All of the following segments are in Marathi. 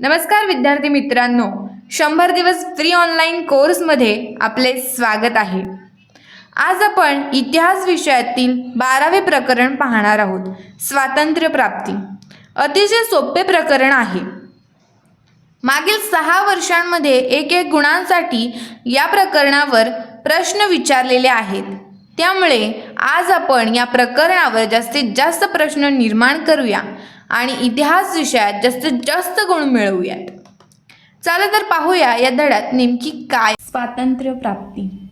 नमस्कार विद्यार्थी मित्रांनो शंभर दिवस फ्री ऑनलाईन कोर्समध्ये आपले स्वागत आहे. आज आपण इतिहास विषयातील बारावे प्रकरण पाहणार आहोत स्वातंत्र्य प्राप्ती. अतिशय सोपे प्रकरण आहे. मागील सहा वर्षांमध्ये एक एक गुणांसाठी या प्रकरणावर प्रश्न विचारलेले आहेत. त्यामुळे आज आपण या प्रकरणावर जास्तीत जास्त प्रश्न निर्माण करूया. आणि इतिहास विषयात जास्तीत जास्त गुण मिळवूयात. चला तर पाहूया या धड्यात नेमकी काय? स्वातंत्र्य प्राप्ती.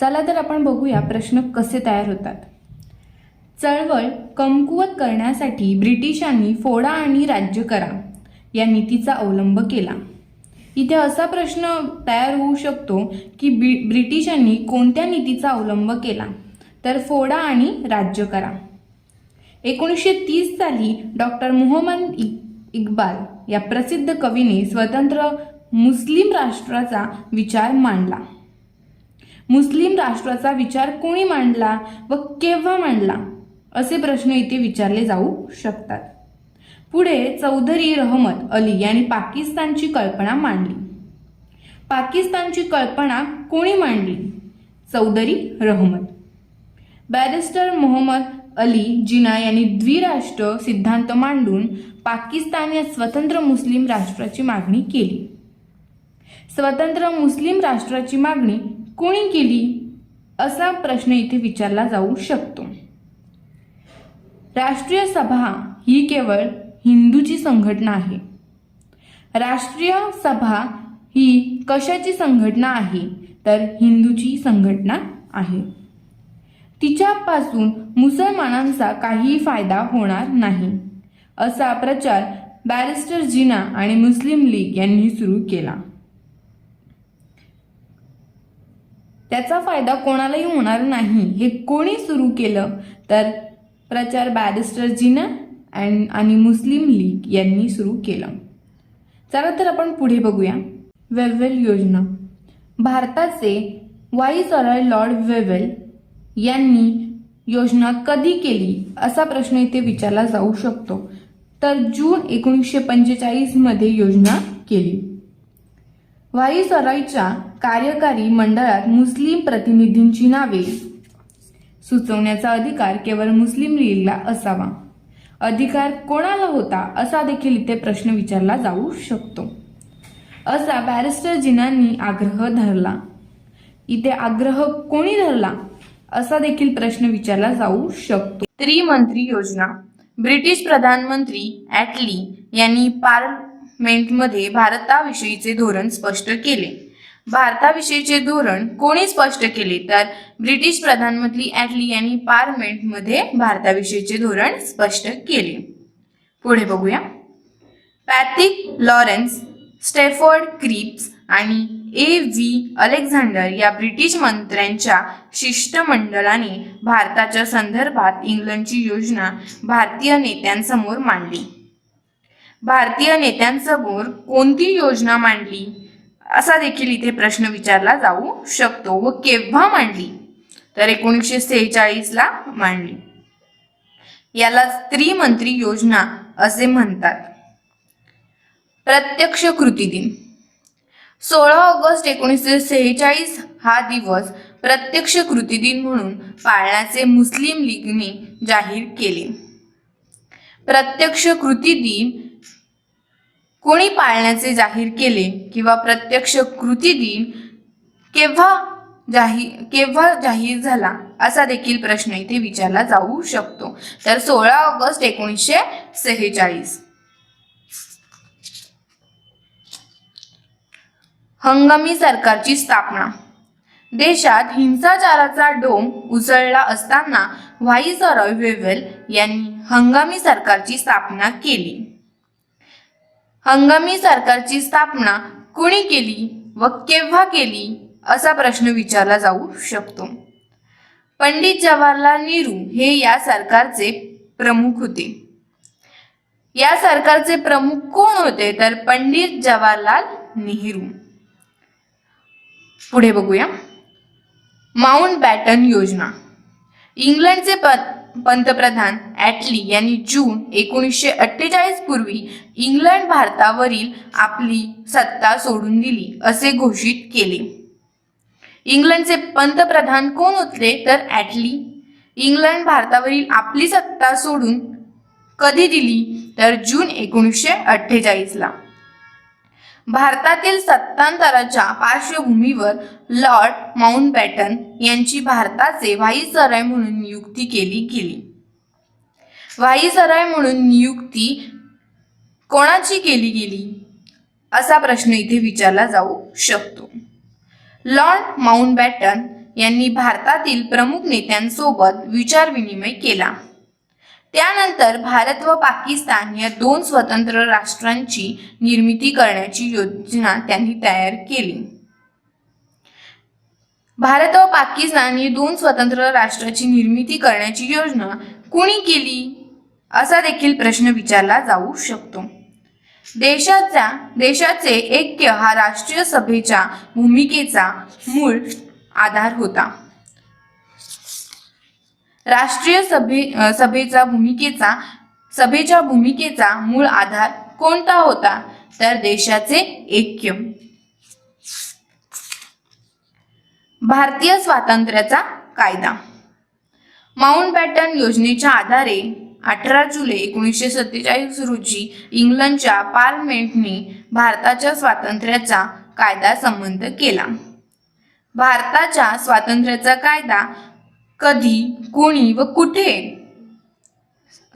चला तर आपण बघूया प्रश्न कसे तयार होतात. चळवळ कमकुवत करण्यासाठी ब्रिटिशांनी फोडा आणि राज्य करा या नीतीचा अवलंब केला. इथे असा प्रश्न तयार होऊ शकतो की ब्रि ब्रिटिशांनी कोणत्या नीतीचा अवलंब केला तर फोडा आणि राज्य करा. एकोणीसशे तीस साली डॉक्टर मोहम्मद इ इक्बाल या प्रसिद्ध कवीने स्वतंत्र मुस्लिम राष्ट्राचा विचार मांडला. मुस्लिम राष्ट्राचा विचार कोणी मांडला व केव्हा मांडला असे प्रश्न इथे विचारले जाऊ शकतात. पुढे चौधरी रहमत अली यांनी पाकिस्तानची कल्पना मांडली. पाकिस्तानची कल्पना कोणी मांडली? चौधरी रहमत. बॅरिस्टर मोहम्मद अली जिना यांनी द्विराष्ट्र सिद्धांत मांडून पाकिस्तान या स्वतंत्र मुस्लिम राष्ट्राची मागणी केली. स्वतंत्र मुस्लिम राष्ट्राची मागणी कोणी केली? असा प्रश्न इथे विचारला जाऊ शकतो. राष्ट्रीय सभा ही केवळ हिंदूची संघटना आहे. राष्ट्रीय सभा ही कशाची संघटना आहे? तर हिंदूची संघटना आहे. तिच्यापासून मुसलमानांचा काहीही फायदा होणार नाही. असा प्रचार बॅरिस्टर जिना आणि मुस्लिम लीग यांनी सुरू केला. त्याचा फायदा कोणालाही होणार नाही हे कोणी सुरू केलं? तर प्रचार बॅरिस्टर जिना अँड आणि मुस्लिम लीग यांनी सुरू केलं. चला तर आपण पुढे बघूया. वेव्हेल योजना. भारताचे व्हाईसरॉय लॉर्ड वेव्हेल यांनी योजना कधी केली असा प्रश्न इथे विचारला जाऊ शकतो. तर जून एकोणीसशे पंचेचाळीसमध्ये योजना केली. व्हाईसरॉयच्या कार्यकारी मंडळात मुस्लिम प्रतिनिधींची नावे. सुचवण्याचा अधिकार केवळ मुस्लिम लीगला असावा. अधिकार कोणाला होता असा देखील इथे प्रश्न विचारला जाऊ शकतो. असा बॅरिस्टर जिनांनी आग्रह धरला. इथे आग्रह कोणी धरला? असा देखील प्रश्न विचारला जाऊ शकतो. त्रिमंत्री योजना. ब्रिटिश प्रधानमंत्री ॲटली यांनी पार्लमेंटमध्ये भारताविषयीचे धोरण स्पष्ट केले. भारताविषयीचे धोरण कोणी स्पष्ट केले? तर ब्रिटिश प्रधानमंत्री ॲटली यांनी पार्लमेंटमध्ये भारताविषयीचे धोरण स्पष्ट केले. पुढे बघूया. पॅथिक लॉरेन्स स्टेफर्ड क्रिप्स आणि ए व्ही अलेक्झांडर या ब्रिटिश मंत्र्यांच्या शिष्टमंडळाने भारताच्या संदर्भात इंग्लंडची योजना भारतीय नेत्यांसमोर मांडली. भारतीय नेत्यांसमोर कोणती योजना मांडली? असा देखील इथे प्रश्न विचारला जाऊ शकतो व केव्हा मांडली? तर एकोणीसशे सेहेचाळीसला मांडली. याला त्रिमंत्री योजना असे म्हणतात. प्रत्यक्ष कृती दिन. सोळा ऑगस्ट एकोणीसशे सेहेचाळीस हा दिवस प्रत्यक्ष कृती दिन म्हणून पाळण्याचे मुस्लिम लीगने जाहीर केले. प्रत्यक्ष कृती दिन कोणी पाळण्याचे जाहीर केले किंवा प्रत्यक्ष कृती दिन केव्हा जाहीर केव्हा जाहीर झाला असा देखील प्रश्न इथे विचारला जाऊ शकतो. तर सोळा ऑगस्ट एकोणीसशे सेहेचाळीस. हंगामी सरकारची स्थापना. देशात हिंसाचाराचा डोंग उसळला असताना व्हाईसरॉय वेव्हल यांनी हंगामी सरकारची स्थापना केली. हंगामी सरकारची स्थापना कुणी केली व केव्हा केली असा प्रश्न विचारला जाऊ शकतो. पंडित जवाहरलाल नेहरू हे या सरकारचे प्रमुख होते. या सरकारचे प्रमुख कोण होते? तर पंडित जवाहरलाल नेहरू. पुढे बघूया. माउंट बॅटन योजना. इंग्लंडचे प पंतप्रधान ॲटली यांनी जून एकोणीसशे अठ्ठेचाळीस पूर्वी इंग्लंड भारतावरील आपली सत्ता सोडून दिली असे घोषित केले. इंग्लंडचे पंतप्रधान कोण होते? तर ॲटली. इंग्लंड भारतावरील आपली सत्ता सोडून कधी दिली? तर जून एकोणीसशे अठ्ठेचाळीसला. भारतातील सत्तांतराच्या पार्श्वभूमीवर लॉर्ड माउंटबॅटन यांची भारताचे व्हाईसराय म्हणून नियुक्ती केली गेली. व्हाईसराय म्हणून नियुक्ती कोणाची केली गेली? असा प्रश्न इथे विचारला जाऊ शकतो. लॉर्ड माउंटबॅटन यांनी भारतातील प्रमुख नेत्यांसोबत विचारविनिमय केला. त्यानंतर भारत व पाकिस्तान या दोन स्वतंत्र राष्ट्रांची निर्मिती करण्याची योजना त्यांनी तयार केली. भारत व पाकिस्तान ही दोन स्वतंत्र राष्ट्राची निर्मिती करण्याची योजना कुणी केली? असा देखील प्रश्न विचारला जाऊ शकतो. देशाचा देशाचे ऐक्य हा राष्ट्रीय सभेच्या भूमिकेचा मूळ आधार होता. राष्ट्रीय सभे सभेचा भूमिकेचा सभेच्या भूमिकेचा मूळ आधार कोणता होता? तर देशाचे ऐक्य. भारतीय स्वातंत्र्याचा कायदा. माउंटबॅटन योजनेच्या आधारे अठरा जुलै एकोणीसशे सत्तेचाळीस रोजी इंग्लंडच्या पार्लमेंटने भारताच्या स्वातंत्र्याचा कायदा संबंध केला. भारताच्या स्वातंत्र्याचा कायदा कधी कोणी व कुठे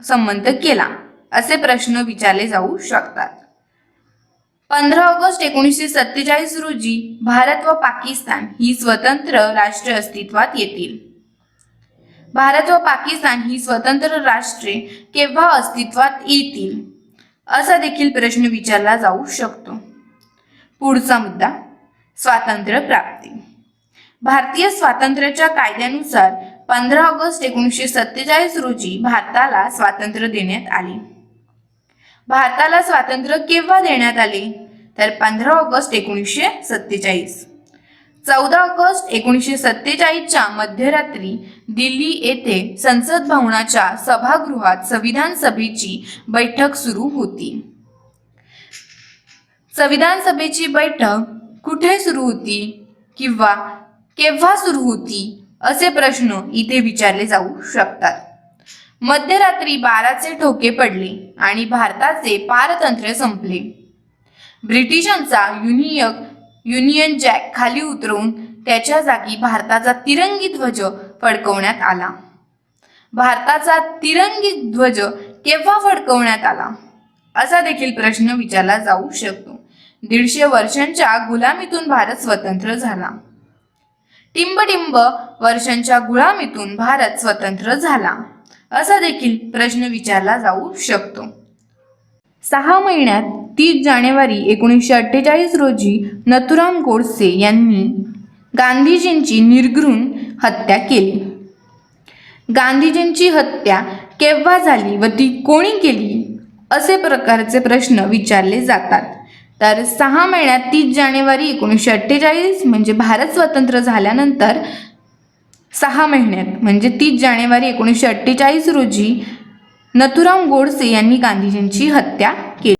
संबंध केला? असे प्रश्न विचारले जाऊ शकतात. पंधरा ऑगस्ट एकोणीसशे सत्तेचाळीस रोजी भारत व पाकिस्तान ही स्वतंत्र राष्ट्रे अस्तित्वात येतील. भारत व पाकिस्तान ही स्वतंत्र राष्ट्रे केव्हा अस्तित्वात येतील? असा देखील प्रश्न विचारला जाऊ शकतो. पुढचा मुद्दा स्वातंत्र्य प्राप्ती. भारतीय स्वातंत्र्याच्या कायद्यानुसार पंधरा ऑगस्ट एकोणीसशे सत्तेचाळीस रोजी भारताला स्वातंत्र्य देण्यात आले. भारताला स्वातंत्र्य केव्हा देण्यात आले? तर पंधरा ऑगस्ट एकोणीसशे सत्तेचाळीस. चौदा ऑगस्ट एकोणीसशे सत्तेचाळीसच्या मध्यरात्री दिल्ली येथे संसद भवनाच्या सभागृहात संविधान सभेची बैठक सुरू होती. संविधान सभेची बैठक कुठे सुरू होती? किंवा केव्हा सुरू होती? असे प्रश्न इथे विचारले जाऊ शकतात. मध्यरात्री बाराचे ठोके पडले आणि भारताचे पारतंत्र्य संपले. ब्रिटिशांचा युनियक युनियन जॅक खाली उतरवून त्याच्या जागी भारताचा तिरंगी ध्वज फडकवण्यात आला. भारताचा तिरंगी ध्वज केव्हा फडकवण्यात आला? असा देखील प्रश्न विचारला जाऊ शकतो. दीडशे वर्षांच्या गुलामीतून भारत स्वतंत्र झाला. टिंबटिंब वर्षांच्या गुलामीतून भारत स्वतंत्र झाला. असा देखील प्रश्न विचारला जाऊ शकतो. सहा महिन्यात तीस जानेवारी एकोणीसशे अठ्ठेचाळीस रोजी नथुराम गोडसे यांनी गांधीजींची निर्घृण हत्या केली. गांधीजींची हत्या केव्हा झाली व ती कोणी केली? असे प्रकारचे प्रश्न विचारले जातात. तर सहा महिन्यात तीस जानेवारी एकोणीसशे अठ्ठेचाळीस म्हणजे भारत स्वतंत्र झाल्यानंतर सहा महिन्यात म्हणजे तीस जानेवारी एकोणीसशे अठ्ठेचाळीस रोजी नथुराम गोडसे यांनी गांधीजींची हत्या केली.